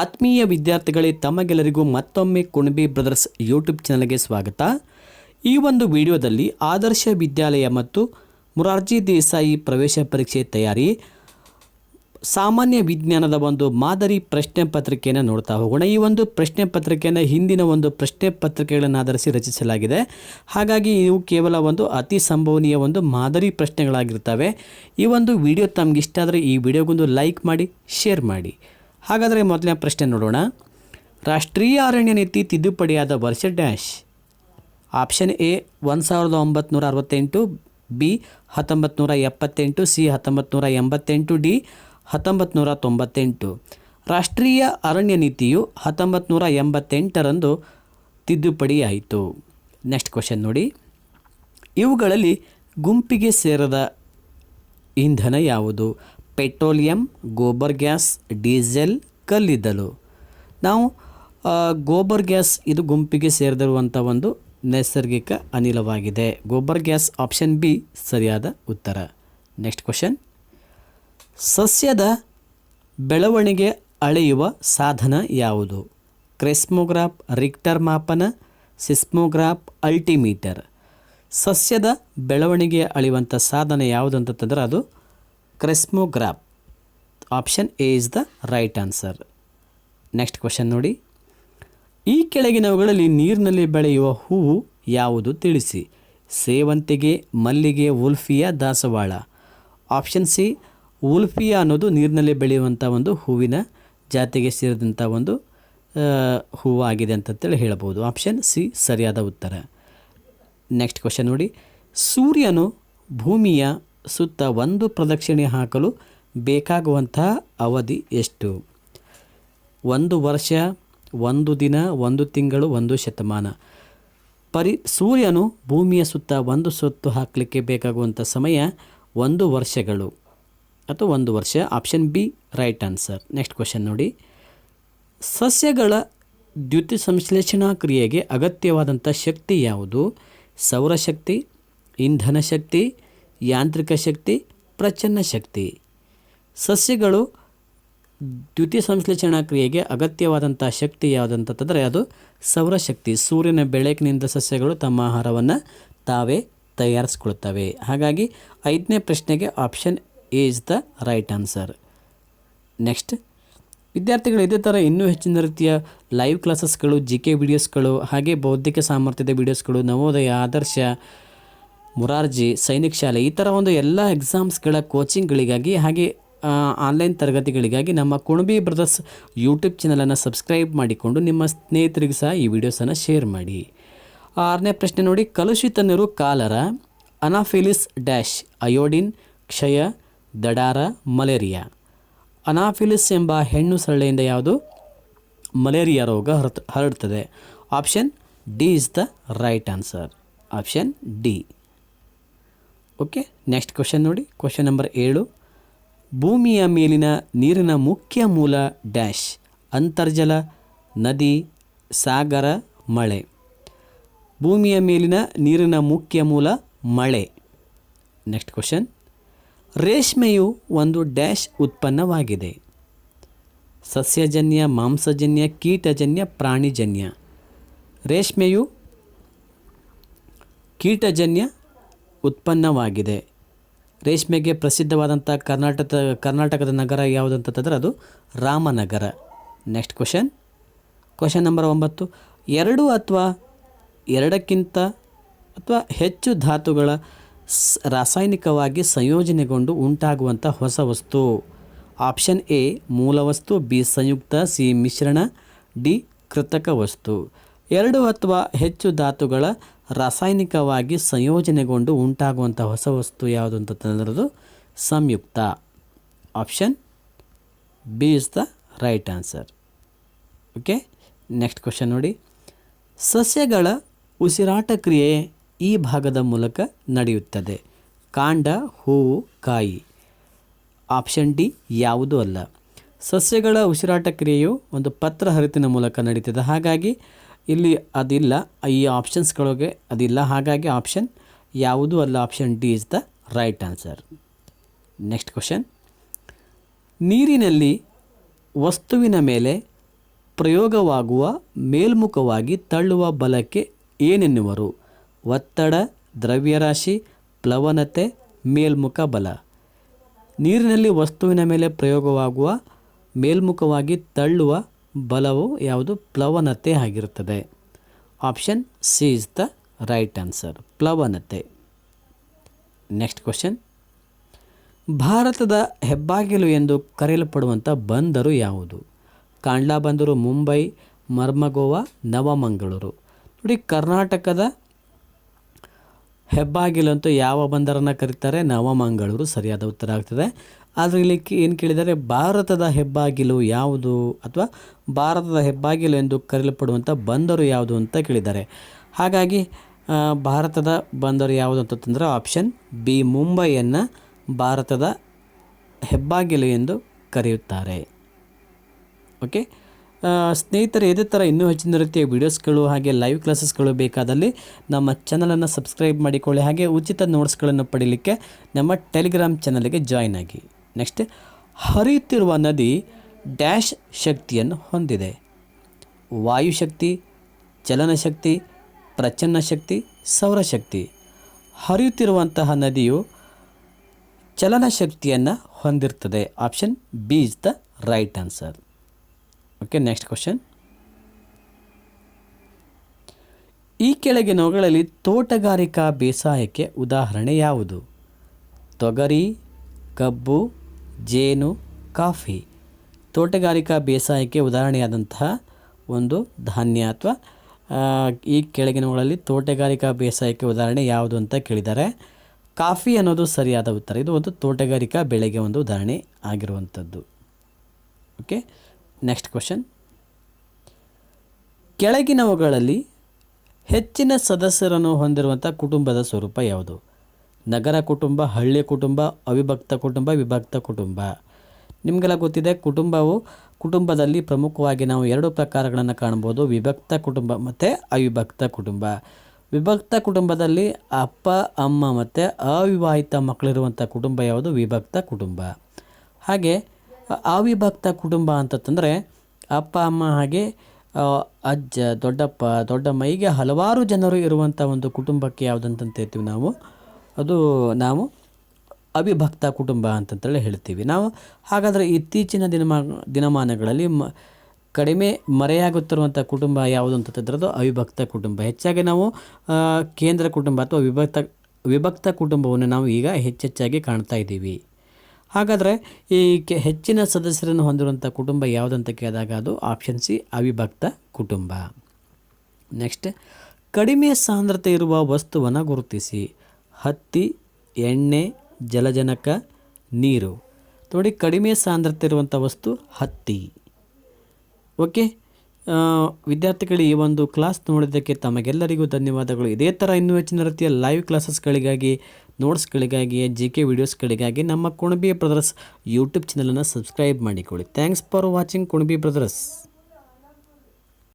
ಆತ್ಮೀಯ ವಿದ್ಯಾರ್ಥಿಗಳೇ ತಮಗೆಲ್ಲರಿಗೂ ಮತ್ತೊಮ್ಮೆ ಕುಣಬಿ ಬ್ರದರ್ಸ್ ಯೂಟ್ಯೂಬ್ ಚಾನಲ್ಗೆ ಸ್ವಾಗತ. ಈ ಒಂದು ವಿಡಿಯೋದಲ್ಲಿ ಆದರ್ಶ ವಿದ್ಯಾಲಯ ಮತ್ತು ಮುರಾರ್ಜಿ ದೇಸಾಯಿ ಪ್ರವೇಶ ಪರೀಕ್ಷೆ ತಯಾರಿ, ಸಾಮಾನ್ಯ ವಿಜ್ಞಾನದ ಒಂದು ಮಾದರಿ ಪ್ರಶ್ನೆ ಪತ್ರಿಕೆಯನ್ನು ನೋಡ್ತಾ ಹೋಗೋಣ. ಈ ಒಂದು ಪ್ರಶ್ನೆ ಪತ್ರಿಕೆಯನ್ನು ಹಿಂದಿನ ಒಂದು ಪ್ರಶ್ನೆ ಪತ್ರಿಕೆಗಳನ್ನು ಆಧರಿಸಿ ರಚಿಸಲಾಗಿದೆ. ಹಾಗಾಗಿ ಇವು ಕೇವಲ ಒಂದು ಅತಿ ಸಂಭವನೀಯ ಒಂದು ಮಾದರಿ ಪ್ರಶ್ನೆಗಳಾಗಿರ್ತವೆ. ಈ ಒಂದು ವಿಡಿಯೋ ತಮಗಿಷ್ಟ ಆದರೆ ಈ ವಿಡಿಯೋಗೊಂದು ಲೈಕ್ ಮಾಡಿ, ಶೇರ್ ಮಾಡಿ. ಹಾಗಾದರೆ ಮೊದಲನೇ ಪ್ರಶ್ನೆ ನೋಡೋಣ. ರಾಷ್ಟ್ರೀಯ ಅರಣ್ಯ ನೀತಿ ತಿದ್ದುಪಡಿಯಾದ ವರ್ಷ ಡ್ಯಾಶ್. ಆಪ್ಷನ್ ಎ ಒಂದು ಸಾವಿರದ ಒಂಬತ್ತು ಅರವತ್ತೆಂಟು, ಬಿ ಹತ್ತೊಂಬತ್ತು ನೂರ ಎಪ್ಪತ್ತೆಂಟು, ಸಿ ಹತ್ತೊಂಬತ್ತು ನೂರ ಎಂಬತ್ತೆಂಟು, ಡಿ ಹತ್ತೊಂಬತ್ತು ನೂರ ತೊಂಬತ್ತೆಂಟು. ರಾಷ್ಟ್ರೀಯ ಅರಣ್ಯ ನೀತಿಯು ಹತ್ತೊಂಬತ್ತು ನೂರ ಎಂಬತ್ತೆಂಟರಂದು ತಿದ್ದುಪಡಿಯಾಯಿತು. ನೆಕ್ಸ್ಟ್ ಕ್ವಶನ್ ನೋಡಿ. ಇವುಗಳಲ್ಲಿ ಗುಂಪಿಗೆ ಸೇರದ ಇಂಧನ ಯಾವುದು? ಪೆಟ್ರೋಲಿಯಂ, ಗೋಬರ್ ಗ್ಯಾಸ್, ಡೀಸೆಲ್ ಕಲ್ಲಿದ್ದಲು. ನಾವು ಗೋಬರ್ ಗ್ಯಾಸ್ ಇದು ಗುಂಪಿಗೆ ಸೇರಿದಿರುವಂಥ ಒಂದು ನೈಸರ್ಗಿಕ ಅನಿಲವಾಗಿದೆ. ಗೋಬರ್ ಗ್ಯಾಸ್ ಆಪ್ಷನ್ ಬಿ ಸರಿಯಾದ ಉತ್ತರ. Next question. ಸಸ್ಯದ ಬೆಳವಣಿಗೆ ಅಳೆಯುವ ಸಾಧನ ಯಾವುದು? ಕ್ರೆಸ್ಮೋಗ್ರಾಫ್, ರಿಕ್ಟರ್ ಮಾಪನ, ಸಿಸ್ಮೋಗ್ರಾಫ್, ಅಲ್ಟಿಮೀಟರ್. ಸಸ್ಯದ ಬೆಳವಣಿಗೆ ಅಳೆಯುವಂಥ ಸಾಧನ ಯಾವುದು ಅಂತಂದ್ರೆ ಅದು crescograph option A is the right answer next question ನೋಡಿ. ಈ ಕೆಳಗಿನವುಗಳಲ್ಲಿ ನೀರಿನಲ್ಲಿ ಬೆಳೆಯುವ ಹೂವು ಯಾವುದು ತಿಳಿಸಿ. ಸೇವಂತಿಗೆ, ಮಲ್ಲಿಗೆ, ಉಲ್ಫಿಯಾ, ದಾಸವಾಳ. ಆಪ್ಷನ್ ಸಿ ಉಲ್ಫಿಯಾ ಅನ್ನೋದು ನೀರಿನಲ್ಲಿ ಬೆಳೆಯುವಂಥ ಒಂದು ಹೂವಿನ ಜಾತಿಗೆ ಸೇರಿದಂಥ ಒಂದು ಹೂವು ಆಗಿದೆ ಅಂತಂತೇಳಿ ಹೇಳ್ಬೋದು. ಆಪ್ಷನ್ ಸಿ ಸರಿಯಾದ ಉತ್ತರ. ನೆಕ್ಸ್ಟ್ ಕ್ವಶನ್ ನೋಡಿ. ಸೂರ್ಯನು ಭೂಮಿಯ ಸುತ್ತ ಒಂದು ಪ್ರದಕ್ಷಿಣೆ ಹಾಕಲು ಬೇಕಾಗುವಂತಹ ಅವಧಿ ಎಷ್ಟು? ಒಂದು ವರ್ಷ, ಒಂದು ದಿನ, ಒಂದು ತಿಂಗಳು, ಒಂದು ಶತಮಾನ. ಪರಿ ಸೂರ್ಯನು ಭೂಮಿಯ ಸುತ್ತ ಒಂದು ಸುತ್ತು ಹಾಕಲಿಕ್ಕೆ ಬೇಕಾಗುವಂಥ ಸಮಯ ಒಂದು ವರ್ಷಗಳು. ಅಥವಾ ಒಂದು ವರ್ಷ, option B, right answer. Next question ನೋಡಿ. ಸಸ್ಯಗಳ ದ್ಯುತಿ ಸಂಶ್ಲೇಷಣಾ ಕ್ರಿಯೆಗೆ ಅಗತ್ಯವಾದಂಥ ಶಕ್ತಿ ಯಾವುದು? ಸೌರಶಕ್ತಿ ಇಂಧನ ಶಕ್ತಿ ಯಾಂತ್ರಿಕ ಶಕ್ತಿ ಪ್ರಚನ್ನ ಶಕ್ತಿ. ಸಸ್ಯಗಳು ದ್ಯುತಿ ಸಂಶ್ಲೇಷಣಾ ಕ್ರಿಯೆಗೆ ಅಗತ್ಯವಾದಂಥ ಶಕ್ತಿ ಯಾವುದಂತಂದರೆ ಅದು ಸೌರಶಕ್ತಿ. ಸೂರ್ಯನ ಬೆಳಕಿನಿಂದ ಸಸ್ಯಗಳು ತಮ್ಮ ಆಹಾರವನ್ನು ತಾವೇ ತಯಾರಿಸ್ಕೊಳ್ತವೆ. ಹಾಗಾಗಿ ಐದನೇ ಪ್ರಶ್ನೆಗೆ option A is the right answer. Next, ವಿದ್ಯಾರ್ಥಿಗಳು ಇದೇ ಥರ ಇನ್ನೂ ಹೆಚ್ಚಿನ ರೀತಿಯ ಲೈವ್ ಕ್ಲಾಸಸ್ಗಳು ಜಿ ಕೆ ವಿಡಿಯೋಸ್ಗಳು, ಹಾಗೆ ಬೌದ್ಧಿಕ ಸಾಮರ್ಥ್ಯದ ವಿಡಿಯೋಸ್ಗಳು, ನವೋದಯ, ಆದರ್ಶ ಮುರಾರ್ಜಿ, ಸೈನಿಕ ಶಾಲೆ, ಈ ಥರ ಒಂದು ಎಲ್ಲ ಎಕ್ಸಾಮ್ಸ್ಗಳ ಕೋಚಿಂಗ್ಗಳಿಗಾಗಿ ಹಾಗೆ ಆನ್ಲೈನ್ ತರಗತಿಗಳಿಗಾಗಿ ನಮ್ಮ ಕುಣಬಿ ಬ್ರದರ್ಸ್ ಯೂಟ್ಯೂಬ್ ಚಾನಲನ್ನು ಸಬ್ಸ್ಕ್ರೈಬ್ ಮಾಡಿಕೊಂಡು ನಿಮ್ಮ ಸ್ನೇಹಿತರಿಗೆ ಸಹ ಈ ವಿಡಿಯೋಸನ್ನು ಶೇರ್ ಮಾಡಿ. ಆರನೇ ಪ್ರಶ್ನೆ ನೋಡಿ, ಕಲುಷಿತ ನೀರು ಕಾಲರ, ಅನಾಫಿಲಿಸ್ ಡ್ಯಾಶ್ ಅಯೋಡಿನ್ ಕ್ಷಯ, ದಡಾರ, ಮಲೇರಿಯಾ. ಅನಾಫಿಲಿಸ್ ಎಂಬ ಹೆಣ್ಣು ಸೊಳ್ಳೆಯಿಂದ ಯಾವುದು? ಮಲೇರಿಯಾ ರೋಗ ಹರತ, ಹರಡ್ತದೆ. Option D is the right answer option D okay next question ನೋಡಿ. ಕ್ವಶನ್ ನಂಬರ್ ಏಳು. ಭೂಮಿಯ ಮೇಲಿನ ನೀರಿನ ಮುಖ್ಯ ಮೂಲ ಡ್ಯಾಶ್ ಅಂತರ್ಜಲ, ನದಿ, ಸಾಗರ, ಮಳೆ. ಭೂಮಿಯ ಮೇಲಿನ ನೀರಿನ ಮುಖ್ಯ ಮೂಲ ಮಳೆ. ನೆಕ್ಸ್ಟ್ ಕ್ವಶನ್ ರೇಷ್ಮೆಯು ಒಂದು ಡ್ಯಾಶ್ ಉತ್ಪನ್ನವಾಗಿದೆ. ಸಸ್ಯಜನ್ಯ, ಮಾಂಸಜನ್ಯ, ಕೀಟಜನ್ಯ, ಪ್ರಾಣಿಜನ್ಯ. ರೇಷ್ಮೆಯು ಕೀಟಜನ್ಯ ಉತ್ಪನ್ನವಾಗಿದೆ. ರೇಷ್ಮೆಗೆ ಪ್ರಸಿದ್ಧವಾದಂಥ ಕರ್ನಾಟಕ, ಕರ್ನಾಟಕದ ನಗರ ಯಾವುದಂತಂದ್ರೆ ಅದು Ramanagara. Next question question number ಒಂಬತ್ತು. ಎರಡು ಅಥವಾ ಎರಡಕ್ಕಿಂತ ಅಥವಾ ಹೆಚ್ಚು ಧಾತುಗಳ ರಾಸಾಯನಿಕವಾಗಿ ಸಂಯೋಜನೆಗೊಂಡು ಉಂಟಾಗುವಂಥ ಹೊಸ ವಸ್ತು. ಆಪ್ಷನ್ ಎ ಮೂಲ ವಸ್ತು. ಬಿ ಸಂಯುಕ್ತ. ಸಿ ಮಿಶ್ರಣ. ಡಿ ಕೃತಕ ವಸ್ತು. ಎರಡು ಅಥವಾ ಹೆಚ್ಚು ಧಾತುಗಳ ರಾಸಾಯನಿಕವಾಗಿ ಸಂಯೋಜನೆಗೊಂಡು ಉಂಟಾಗುವಂಥ ಹೊಸ ವಸ್ತು ಯಾವುದು ಅಂತಂದ್ರದು ಸಂಯುಕ್ತ. Option B is the right answer. Okay, next question ನೋಡಿ. ಸಸ್ಯಗಳ ಉಸಿರಾಟ ಕ್ರಿಯೆ ಈ ಭಾಗದ ಮೂಲಕ ನಡೆಯುತ್ತದೆ. ಕಾಂಡ, ಹೂವು, ಕಾಯಿ. ಆಪ್ಷನ್ ಡಿ ಯಾವುದೂ ಅಲ್ಲ. ಸಸ್ಯಗಳ ಉಸಿರಾಟ ಕ್ರಿಯೆಯು ಒಂದು ಪತ್ರ ಹರಿತಿನ ಮೂಲಕ ನಡೀತದೆ. ಹಾಗಾಗಿ ಇಲ್ಲಿ ಅದಿಲ್ಲ, ಈ ಆಪ್ಷನ್ಸ್ಗಳಿಗೆ ಅದಿಲ್ಲ. ಹಾಗಾಗಿ ಆಪ್ಷನ್ ಯಾವುದೂ ಅಲ್ಲ option D is the right answer next question ನೀರಿನಲ್ಲಿ ವಸ್ತುವಿನ ಮೇಲೆ ಪ್ರಯೋಗವಾಗುವ ಮೇಲ್ಮುಖವಾಗಿ ತಳ್ಳುವ ಬಲಕ್ಕೆ ಏನೆನ್ನುವರು? ಒತ್ತಡ, ದ್ರವ್ಯರಾಶಿ, ಪ್ಲವನತೆ, ಮೇಲ್ಮುಖ ಬಲ. ನೀರಿನಲ್ಲಿ ವಸ್ತುವಿನ ಮೇಲೆ ಪ್ರಯೋಗವಾಗುವ ಮೇಲ್ಮುಖವಾಗಿ ತಳ್ಳುವ ಬಲವು ಯಾವುದು? ಪ್ಲವನತೆ ಆಗಿರುತ್ತದೆ. Option C is the right answer. ಪ್ಲವನತೆ. Next question. ಭಾರತದ ಹೆಬ್ಬಾಗಿಲು ಎಂದು ಕರೆಯಲ್ಪಡುವಂಥ ಬಂದರು ಯಾವುದು? ಕಾಂಡ್ಲಾ ಬಂದರು, ಮುಂಬೈ, ಮರ್ಮಗೋವಾ, ನವಮಂಗಳೂರು. ನೋಡಿ, ಕರ್ನಾಟಕದ ಹೆಬ್ಬಾಗಿಲು ಅಂತೂ ಯಾವ ಬಂದರನ್ನು ಕರೀತಾರೆ? ನವಮಂಗಳೂರು. ಸರಿಯಾದ ಉತ್ತರ ಆಗ್ತದೆ. ಆದರೆ ಇಲ್ಲಿ ಏನು ಕೇಳಿದರೆ ಭಾರತದ ಹೆಬ್ಬಾಗಿಲು ಯಾವುದು ಅಥವಾ ಭಾರತದ ಹೆಬ್ಬಾಗಿಲು ಎಂದು ಕರೆಯಲ್ಪಡುವಂಥ ಬಂದರು ಯಾವುದು ಅಂತ ಕೇಳಿದ್ದಾರೆ. ಹಾಗಾಗಿ ಭಾರತದ ಬಂದರು ಯಾವುದು ಅಂತಂದರೆ ಆಪ್ಷನ್ ಬಿ, ಮುಂಬೈಯನ್ನು ಭಾರತದ ಹೆಬ್ಬಾಗಿಲು ಎಂದು ಕರೆಯುತ್ತಾರೆ. ಓಕೆ ಸ್ನೇಹಿತರೆ, ಇದೇ ಥರ ಇನ್ನೂ ಹೆಚ್ಚಿನ ರೀತಿಯ ವೀಡಿಯೋಸ್ಗಳು ಹಾಗೆ ಲೈವ್ ಕ್ಲಾಸಸ್ಗಳು ಬೇಕಾದಲ್ಲಿ ನಮ್ಮ ಚಾನಲನ್ನು ಸಬ್ಸ್ಕ್ರೈಬ್ ಮಾಡಿಕೊಳ್ಳಿ. ಹಾಗೆ ಉಚಿತ ನೋಟ್ಸ್ಗಳನ್ನು ಪಡೀಲಿಕ್ಕೆ ನಮ್ಮ ಟೆಲಿಗ್ರಾಮ್ ಚಾನಲ್ಗೆ ಜಾಯ್ನ್ ಆಗಿ. ನೆಕ್ಸ್ಟ್ ಹರಿಯುತ್ತಿರುವ ನದಿ ಡ್ಯಾಶ್ ಶಕ್ತಿಯನ್ನು ಹೊಂದಿದೆ. ವಾಯುಶಕ್ತಿ ಚಲನಶಕ್ತಿ ಪ್ರಚನ್ನ ಶಕ್ತಿ ಸೌರಶಕ್ತಿ ಹರಿಯುತ್ತಿರುವಂತಹ ನದಿಯು ಚಲನಶಕ್ತಿಯನ್ನು ಹೊಂದಿರ್ತದೆ. Option B is the right answer okay next question ಈ ಕೆಳಗಿನವುಗಳಲ್ಲಿ ತೋಟಗಾರಿಕಾ ಬೇಸಾಯಕ್ಕೆ ಉದಾಹರಣೆ ಯಾವುದು? ತೊಗರಿ, ಕಬ್ಬು ಜೇನು, ಕಾಫಿ, ತೋಟಗಾರಿಕಾ ಬೇಸಾಯಕ್ಕೆ ಉದಾಹರಣೆಯಾದಂತಹ ಒಂದು ಧಾನ್ಯ ಅಥವಾ ಈ ಕೆಳಗಿನವುಗಳಲ್ಲಿ ತೋಟಗಾರಿಕಾ ಬೇಸಾಯಕ್ಕೆ ಉದಾಹರಣೆ ಯಾವುದು ಅಂತ ಕೇಳಿದ್ದಾರೆ ಕಾಫಿ ಅನ್ನೋದು ಸರಿಯಾದ ಉತ್ತರ. ಇದು ಒಂದು ತೋಟಗಾರಿಕಾ ಬೆಳೆಗೆ ಒಂದು ಉದಾಹರಣೆ ಆಗಿರುವಂಥದ್ದು. Okay, next question. ಕೆಳಗಿನವುಗಳಲ್ಲಿ ಹೆಚ್ಚಿನ ಸದಸ್ಯರನ್ನು ಹೊಂದಿರುವಂಥ ಕುಟುಂಬದ ಸ್ವರೂಪ ಯಾವುದು? ನಗರ ಕುಟುಂಬ, ಹಳ್ಳಿ ಕುಟುಂಬ, ಅವಿಭಕ್ತ ಕುಟುಂಬ, ವಿಭಕ್ತ ಕುಟುಂಬ. ನಿಮಗೆಲ್ಲ ಗೊತ್ತಿದೆ, ಕುಟುಂಬವು ಕುಟುಂಬದಲ್ಲಿ ಪ್ರಮುಖವಾಗಿ ನಾವು ಎರಡು ಪ್ರಕಾರಗಳನ್ನು ಕಾಣ್ಬೋದು ವಿಭಕ್ತ ಕುಟುಂಬ ಮತ್ತು ಅವಿಭಕ್ತ ಕುಟುಂಬ. ವಿಭಕ್ತ ಕುಟುಂಬದಲ್ಲಿ ಅಪ್ಪ, ಅಮ್ಮ ಮತ್ತು ಅವಿವಾಹಿತ ಮಕ್ಕಳಿರುವಂಥ ಕುಟುಂಬ ಯಾವುದು? ವಿಭಕ್ತ ಕುಟುಂಬ. ಹಾಗೆ, ಅವಿಭಕ್ತ ಕುಟುಂಬ ಅಂತಂದರೆ ಅಪ್ಪ, ಅಮ್ಮ ಹಾಗೆ ಅಜ್ಜ, ದೊಡ್ಡಪ್ಪ, ದೊಡ್ಡಮ್ಮ, ಹೀಗೆ ಹಲವಾರು ಜನರು ಇರುವಂಥ ಒಂದು ಕುಟುಂಬಕ್ಕೆ ಯಾವುದಂತಂತ ಹೇಳ್ತೀವಿ ನಾವು? ಅದು ನಾವು ಅವಿಭಕ್ತ ಕುಟುಂಬ ಅಂತಂತೇಳಿ ಹೇಳ್ತೀವಿ. ನಾವು ಹಾಗಾದರೆ ಇತ್ತೀಚಿನ ದಿನಮಾ, ದಿನಮಾನಗಳಲ್ಲಿ ಮ, ಕಡಿಮೆ ಮರೆಯಾಗುತ್ತಿರುವಂಥ ಕುಟುಂಬ ಯಾವುದು ಅಂತ ಅದು ಅವಿಭಕ್ತ ಕುಟುಂಬ. ಹೆಚ್ಚಾಗಿ ನಾವು ಕೇಂದ್ರ ಕುಟುಂಬ ಅಥವಾ ವಿಭಕ್ತ ವಿಭಕ್ತ ಕುಟುಂಬವನ್ನು ನಾವು ಈಗ ಹೆಚ್ಚೆಚ್ಚಾಗಿ ಕಾಣ್ತಾ ಇದ್ದೀವಿ. ಹಾಗಾದರೆ ಈ ಕೆ, ಹೆಚ್ಚಿನ ಸದಸ್ಯರನ್ನು ಹೊಂದಿರುವಂಥ ಕುಟುಂಬ ಯಾವುದಂತ ಕೇಳಿದಾಗ ಅದು ಆಪ್ಷನ್ ಸಿ ಅವಿಭಕ್ತ ಕುಟುಂಬ. ನೆಕ್ಸ್ಟ್ ಕಡಿಮೆ ಸಾಂದ್ರತೆ ಇರುವ ವಸ್ತುವನ್ನು ಗುರುತಿಸಿ. ಹತ್ತಿ, ಎಣ್ಣೆ, ಜಲಜನಕ, ನೀರು. ನೋಡಿ, ಕಡಿಮೆ ಸಾಂದ್ರತೆ ಇರುವಂಥ ವಸ್ತು ಹತ್ತಿ. ಓಕೆ? ವಿದ್ಯಾರ್ಥಿಗಳು, ಈ ಒಂದು ಕ್ಲಾಸ್ ನೋಡಿದ್ದಕ್ಕೆ ತಮಗೆಲ್ಲರಿಗೂ ಧನ್ಯವಾದಗಳು. ಇದೇ ಥರ ಇನ್ನೂ ಹೆಚ್ಚಿನ ರೀತಿಯ ಲೈವ್ ಕ್ಲಾಸಸ್ಗಳಿಗಾಗಿ ನೋಟ್ಸ್ಗಳಿಗಾಗಿ ಜಿ ಕೆ ವಿಡಿಯೋಸ್ಗಳಿಗಾಗಿ ನಮ್ಮ ಕುಣಬಿ ಬ್ರದರ್ಸ್ ಯೂಟ್ಯೂಬ್ ಚಾನಲನ್ನು ಸಬ್ಸ್ಕ್ರೈಬ್ ಮಾಡಿಕೊಳ್ಳಿ. Thanks for watching Kunabi brothers